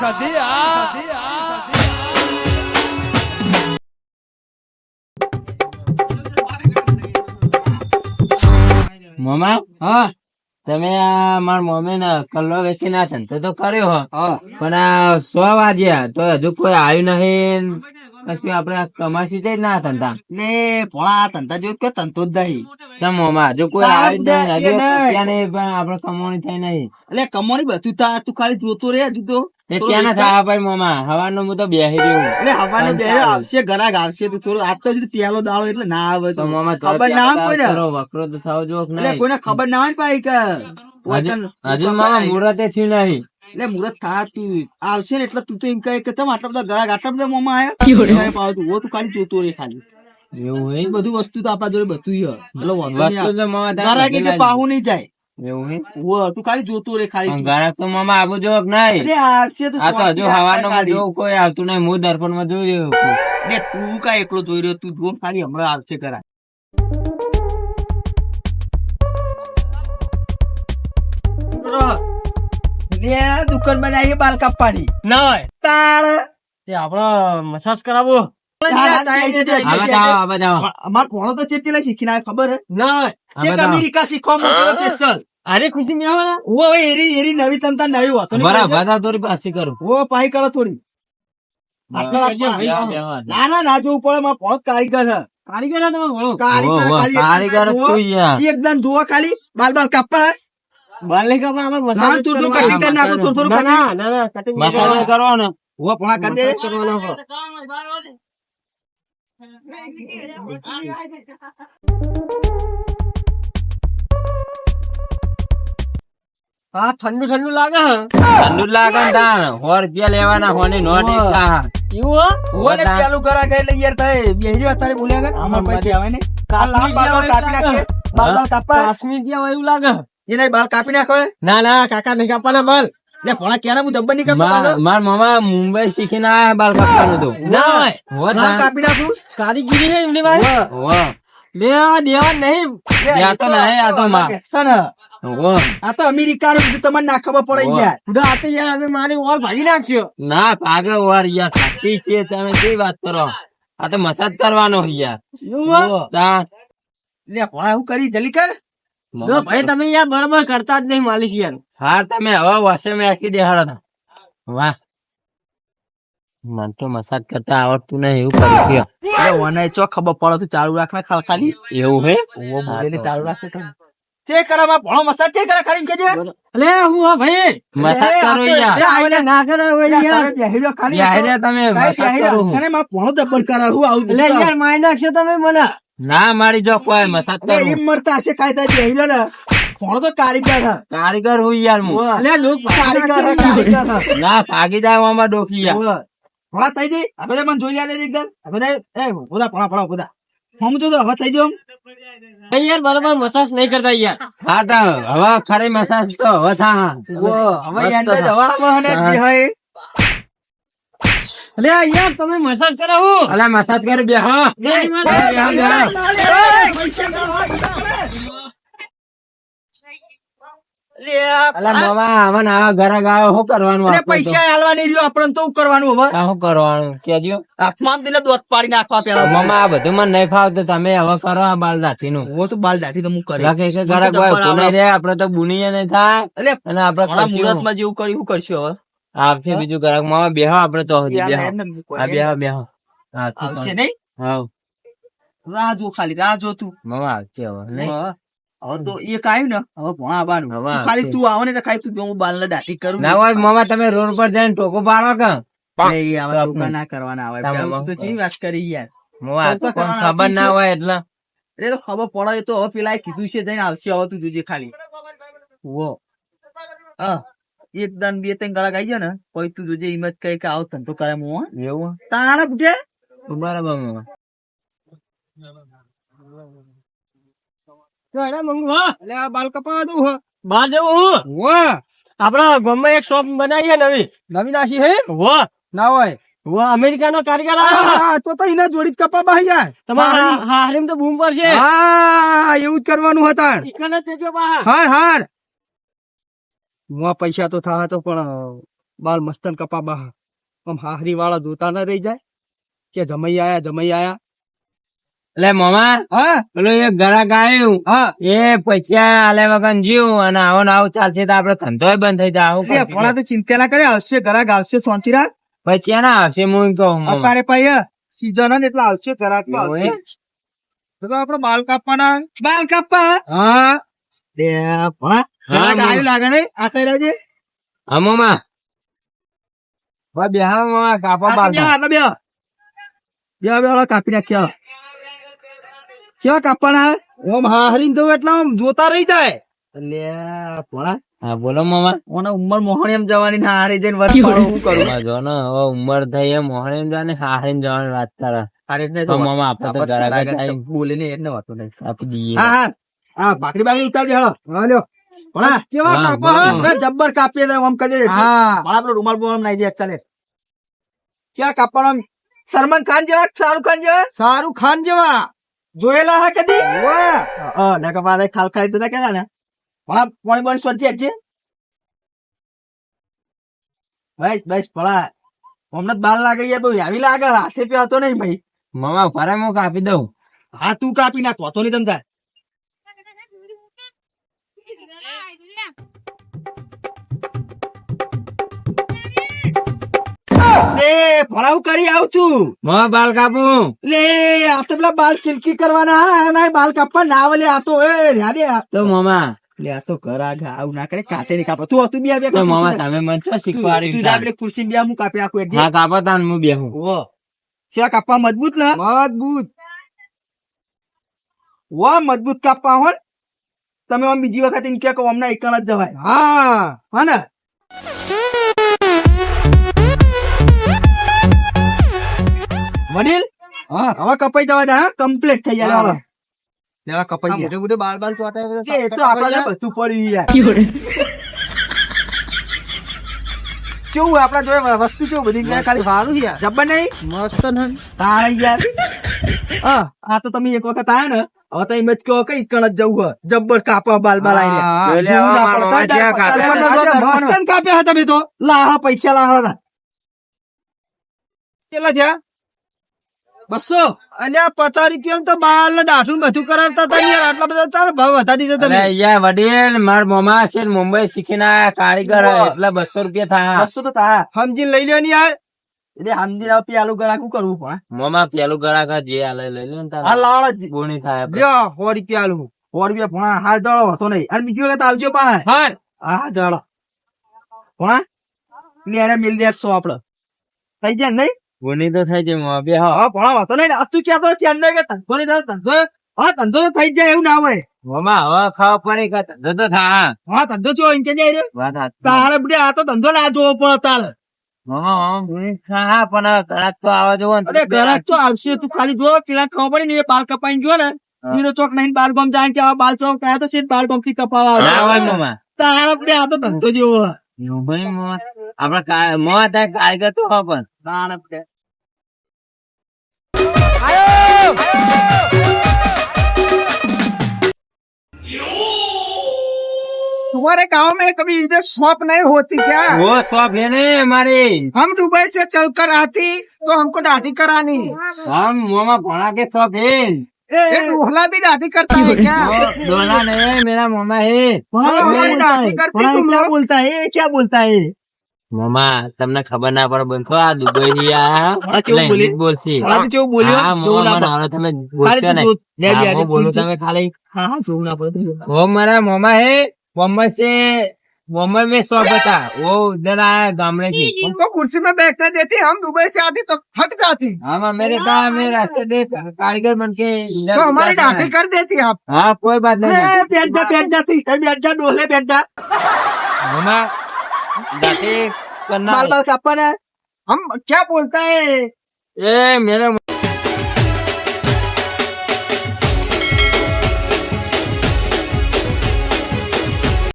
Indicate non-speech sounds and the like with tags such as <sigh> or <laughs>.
સધી આ મોમા હા તમે આ માર મમ્મી ને કલ્લો વેચી ના છે તો કર્યો હો. પણ આ સો વાગ્યા તો હજુ કોઈ આવ્યું નહીં. કશું આપડે કમાસી જ ના ધંધા. ને પોળા તંતા જો કે તંતુ જ નહીં. ચમ મોમા હજુ કોઈ આવ્યું નહીં. હજુ પણ આપડે કમાણી થઈ નહીં. એટલે કમોણી બધું તું ખાલી જોતો રે હજુ તો. એ ત્યાં ના ભાઈ મામા હવાનો હું તો બેહી રહ્યો એટલે હવાનો બેહી આવશે ઘરાક આવશે તું થોડું આજ તો જ પહેલો દાડો એટલે ના આવે તો. મામા તો ખબર ના હોય કોઈને? વકરો તો થાવ જો નહીં. કોઈને ખબર ના હોય ભાઈ કે હજુ મામા મુહૂર્તે થયું નહીં. એટલે મુરત થા તું આવશે ને એટલે તું તો એમ કહે કે તમે આટલા બધા ઘરાક આટલા બધા મામા આયા? પાવ તું? ઓ તું ખાલી જોતો રે ખાલી. એવું બધું વસ્તુ તો આપણા જોડે બધું એટલે વાંધો નહીં ઘરાકી પાહુ નહીં જાય. એવું ઓ તું ખાલી જોતો રે ખાલી. પણ તો મામા આવું જો નહીં. અરે આવશે તો આ તો હજુ હવાનો ખાલી. કોઈ આવતું નહીં. હું દર્પણમાં જોઈ રહ્યો. તું કા એકલો જોઈ રહ્યો? તું જો. ખાલી હમણાં આવશે કરા લે દુકાન બનાવી બાલ કાપવાની. ના તાળ. આપડે મસાજ કરાવવો તાળ બેસી જાય, આવા બેસી જાઓ, જાય. આવા જાઓ. અમાર ભણો તો છે ચેલા શીખીને આવ્યો ખબર હે ના છે બધા. અમેરિકા શીખવા મોકલો સ્પેશિયલ અરે ખુશી નહીં આવે ને? ઓ હવે એરી એરી નવી તમતા નવી હોતો નહીં બરાબર, કરજો. બધા થોડી પાછી કરું. ઓ પાઈ કરો થોડી આટલા કરજો, લાખમાં. ભાઈ. બે- બે વાર. ના ના ના જોવું પડે મારા ભણો કારીગર હે કારીગર આ તમે ભણો કારીગર ઓહો, ખાલી કારીગર એકદમ શું યાર? જુઓ, એકદમ જુઓ ખાલી બાલ બાલ કાપા બાલ નહીં કાપવા, આમાં મસાજ નાન જ તું તું કરવાનો. કટિંગ કરી નાખું થોડું થોડું ના કટિંગ ના ના ના cutting નહીં મસાલો કરવાનો. કરો ને ઓ ભણા કરી દે મસાજ કરવાનો હો. ઠંડુ ઠંડુ લાગે હે. ઠંડુ લાગે ને તાણ. સો રૂપિયા લેવાના હોની નોટ. એવું હો? ઓ પેલું કરા કે લઈ યાર થાય બેહરી અત્યારે બોલ્યા કે આમાં કોઈ કહેવાય ને આ લાલ બાલ કાપી નાખે બાલ બાલ કાપા કાશ્મીર ગયા હોય એવું લાગે? એને બાલ કાપી નાખો ના ના કાકા નહીં કાપવાના બાલ. લે ભણા ક્યારે હું જબ્બર નહીં કરતો મા- માર મામા મુંબઈ શીખીને આયા બાલ કાપવાનું તો. ના. કાપી નાખું? કારીગીરી છે એમની પાસે? હો. લેવા દેવા નહીં. લે, એ તો નહીં, આ તો માં. આ તો અમેરિકાનું બધું તમને ના ખબર પડે. યાર. ખુદા આપે યાર અમે મારી ઓર ભાગી નાખશો ના પાગે વાર યાર ખાટી છે તમે કઈ વાત કરો? આ તો મસાજ કરવાનો યાર. લે ભણા હું કરી જલ્દી કર. ભાઈ તમે યાર બરાબર કરતા જ નહીં માલિશ યાર. હાર તમે હવે વસે મેકી દે હારો વાહ. મન તો મસાજ કરતા આવડતું નહીં એવું કરી ગયો લે ઓને ચો ખબર પડે તો ચાલુ રાખને ખાલ ખાલી? એવું હે? ઓ બોલેને ચાલુ રાખે તો. ચેક કરા માં ભણો મસાજ ચેક કરા ખાલી કેજે અલે હું હા ભાઈ. મસાજ કરો યાર. આવલે ના કરે યાર. તમે ખાલી યાર તમે મસાજ કરો. તને માં ભણો દબર કરા હું આવું એટલે યાર માઈ નાખશો તમે મને. ના મારી જો કોઈ મસાજ કરો. એમ મરતા હશે કાયદા તારી બેહી ને. ભણો તો કારીગર હે. કારીગર હું યાર હું. અલે લોક કારીગર કારીગર. ના ભાગી જાય આમાં ડોકી યાર ઓહ. થઈ જઈ આ બધા મને જોઈ લે એકદમ આ બધા એ બધા પડા ભણા બધા હમ તો હવે થઈ જો યાર બરાબર મસાજ નહીં કરતા યાર હા તો હવે ખરી મસાજ તો હવે થા હવે એન્ડ જવાના મને જે હોય અલે યાર તમે મસાજ કરાવો અલા મસાજ કરી બે હા નહીં, મારે- અલા મામા હવે આવા ઘરે ગાવ શું કરવાનું અરે આપણે તો? પૈસા આલવા રહ્યો આપણે તો કરવાનું હવે? શું કરવાનું? કેજો. આસમાન દિને દોત પાડી નાખવા પેલા. મામા આ બધું મને નહીં ફાવતું. તમે હવે કરો આ બાલ દાથી નું ઓ તો બાલ દાઢી તો હું કરી ઘરે કોઈ ઊભું આપડે તો બુનીએ નહીં થાય. અને આપડે મુહૂર્તમાં જેવું કર્યું કરશું હવે? આપશે બીજું ઘરાક મામા બેહો આપડે તો આ બેહો. બેહો હા આવશે નહીં? હાવ. રાહ જો ખાલી રાહ જો તું. મામા આવશે હવે નહીં? હા. હવે તો એક આવ્યું ને હવે ભણા આવવાનું. ખાલી તું આવો ને એટલે ખાલી તું હું બાલ ને દાઢી કરું. ના હોય મામા તમે રોડ પર જઈને ટોકો પાડો કે? નહીં, આવા તો ના કરવાના આવે. તો વાત કરી યાર. ખબર ના હોય એટલે. એટલે તો ખબર પડે તો હવે પેલા કીધું છે જઈને આવશે હવે તું જોજે ખાલી. વો હા. એક દન બે ત્રણ ગળા ગાઈ ને પછી તું જોજે હિંમત કઈ કે આવો ધંધો કરે હું હો. એવું? તારા પૂછે બરાબર મામા એના મંગુ એટલે આ બાલ કપાવા દઉં હો. બહાર જવું હું? વાહ ગામમાં એક શોપ બનાવી છે નવી. નવી નાસી હે? વાહ ના હોય. વાહ અમેરિકાનો કારીગર આ તો તો એના જોડી જ કપા બહાર યાર તમારા હારીમ તો બૂમ છે. હા એવું જ કરવાનું હતા તેજો હાર હાર. મુઆ પૈસા તો થા તો પણ બાલ મસ્તન કપા બા આમ હાહરી વાળા જોતા ન રહી જાય. કે જમઈ આયા જમઈ આયા. એટલે મોમા હા? પેલું એક ગ્રાહક આવ્યું એ પૈસા આલે વગર જીવ અને આવો ને આવું ચાલશે તો આપડે ધંધો બંધ થઈ જાય લે, તો ચિંતા ના કરે આવશે ઘરાક આવશે શાંતિ રાખ. પછી ના આવશે હું કહું અત્યારે પાઈ સીઝન એટલે આવશે ઘરાક તો આવશે. તો આપડે બાલ કાપવાના બાલ કાપવા? હા. બે ભણા. આવ્યું લાગે ને આ કઈ લાગે હા મોમા. બે હા મોમા કાપવા બાલ બે બે કાપી નાખ્યા કેવા કાપવાના ઓમ હાહરી તો એટલે આમ જોતા રહી જાય. લે ભણા હા બોલો મામા. મને ઉંમર મોહણ એમ જવાની ને હારી જઈને વર્ષ પાડો હું કરું? જો ને હવે ઉંમર થઈ એમ મોહણી હારીને જવાની વાત કરે. હારે એટલે તો આપણે તો. એટલે વાતો નહીં. આપી દઈએ હા હા. હા બાકડી બાકડી ઉતારજે હળો હા લ્યો. ભણા કેવા હા, હા? જબ્બર કાપીએ તો આમ કરી દે હા. ભણા પેલો રૂમાલ નાઈ દે ચાલે. ક્યાં કાપવાનો? આમ સલમાન ખાન જેવા શાહરુખ ખાન જેવા? શાહરુખ ખાન જેવા? જોયેલા હા કદી વાહ. હા નકા પાછા ખાલ ખાઈ તો કેતા ને. પણ પોણી બોણી સ્વચ્છ છે. બસ બસ ભણા હમણાં બાલ લાગે યાર બહુ આવી લાગે હાથે પે હતો નહીં ભાઈ. મામા ફરે હું કાપી દઉં. હા તું કાપી નાખ તો નહીં તમતા લે હું કરી આવું છું. મોમા બાલ કાપું. લે આ તો પેલા બાલ સિલ્કી કરવાના હા ના બાલ કાપવા ના વલે આ તો એ રહ્યા તો મામા. લે આ તો કરા આવું ના કરે કાતે ની કાપે. તું તું બે બે મામા તમે મન મને શીખવાડી તું જા પેલી ખુરશી બે હું કાપી આખું એક હા કાપો તાન હું બેહું ઓ સેવા કાપવા મજબૂત ને? મજબૂત. વો મજબૂત કાપવા હો તમે આમ બીજી વખત એમ કે કહો હમણાં એકણ જ જવાય. હા હા ને? વડીલ હા હવે કપાઈ જવા દે હા કમ્પ્લીટ થઈ જાય હાલો લેવા કપાઈ આ ગયા. મોટે મોટે બાલ બાલ ચોટાય જે એ તો <laughs> આપણા જોડે બધું પડ્યું યાર. કેવું આપણા જોડે વસ્તુ કેવું બધી? એટલે ખાલી સારું યાર. જબ્બર નહીં? મસ્ત ને. તારે યાર. હા આ તો તમે એક વખત આયા ને હવે તો એમ જ કહો કઈ કણ જ જવું હોય. જબ્બર કાપવા બાલ બાલ આઈને હા, એટલે હવે મારા મોમા જ્યાં કાપે ને, મસ્ત ને કાપ્યા હતા તમે તો. લાહા પૈસા લાહા હતા. કેટલા થયા? બસો? અલ્યા પચાસ રૂપિયા તો બહાર ને દાઠું બધું કરાવતા હતા યાર આટલા બધા ચાલો ભાવ વધારી દીધો તમે યાર વડીલ માર મોમા છે મુંબઈ શીખીને આયા કારીગર એટલે બસો રૂપિયા થાય. બસો તો થાય. સમજી લઈ લ્યો ને યાર. એટલે સમજી લાવ પેલું ગરાક શું કરવું પણ મોમા પેલું ગરાક કા જે હાલે લઈ લે ને હા લાડ બોણી થાય. લ્યો સો રૂપિયા આલું સો રૂપિયા ભણા હાથ જળો હતો નહીં. અને બીજી વખત આવજો પણ હાર હા જળો ભણા લેરે મિલ દે સો આપડે. થઈ જાય નહીં? બોણી તો થઈ જાય બે હા. હા ભણા વાતો નહીં આ તું ક્યાં તો ચેન્નઈ કે ધંધો નહીં થાય, ધંધો હા ધંધો તો થઈ જાય એવું ના હોય. મોમા હવે ખાવા પડે કે ધંધો તો થા હા. ધંધો છો એમ કે જાય રે. તારે બડે આ તો ધંધો ના જોવો પડે તારે. મોમા મોમા ગુની ખા પણ ગળાક તો આવા જોવો અરે ઘરાક તો આવશે. તું ખાલી જો પેલા ખાવા પડે ને એ બાલ કપાઈને જો ને. હીરો ચોક નહીં બાર ગોમ જાણ કે આ બાલ ચોક કયા તો સીધ બાર ગોમથી કપાવા આવે. મોમા. તારે બુડે આ તો ધંધો જેવો. ભાઈ આપડે કા- મોમા ત્યાં કારીગર તો હોય પણ તારે બુડે तुम्हारे गांव में कभी इधर शॉप नहीं होती क्या वो शॉप है ना हमारी हम दुबई से चलकर आती तो हमको दाढ़ी करानी हम मोमा भोला के शॉप है ये दूल्हा भी दाढ़ी करता है क्या वो डोला नहीं है मेरा मोमा है ભણા हमारी બોલતા दाढ़ी है? करती ભણા तुम क्या लोग? बोलता है ये क्या बोलता है મોમા તમને ખબર ના પડે બનશો આ દુબઈ થી આયા ભણા કેવું એટલે બોલી? હિન્દી બોલશી ભણા તું કેવું બોલ્યો હા જોવું મોમા ના મને પડે. હવે તમે ખાલી બોલશો તું ને જો- લે હા, બે હાથે હું બોલું પૂછજો. તમે ખાલી हाँ हाँ जोऊ ना पड़े वो हमारा मोमा है मुंबई से मुंबई में शॉप था वो उधर आया गामड़े की हमको कुर्सी में बैठने देती हम दुबई से आती तो थक जाती हाँ मेरे कहा मैं रास्ते दे कारीगर बन के इधर तो हमारी उतरता दाढ़ी है। कर देती आप हाँ कोई बात नहीं બેઠ જા બેઠ જા તું ઇધર બેઠ જા ડોલે दाते करना बाल बाल कापना हम क्या बोलता है ए मेरा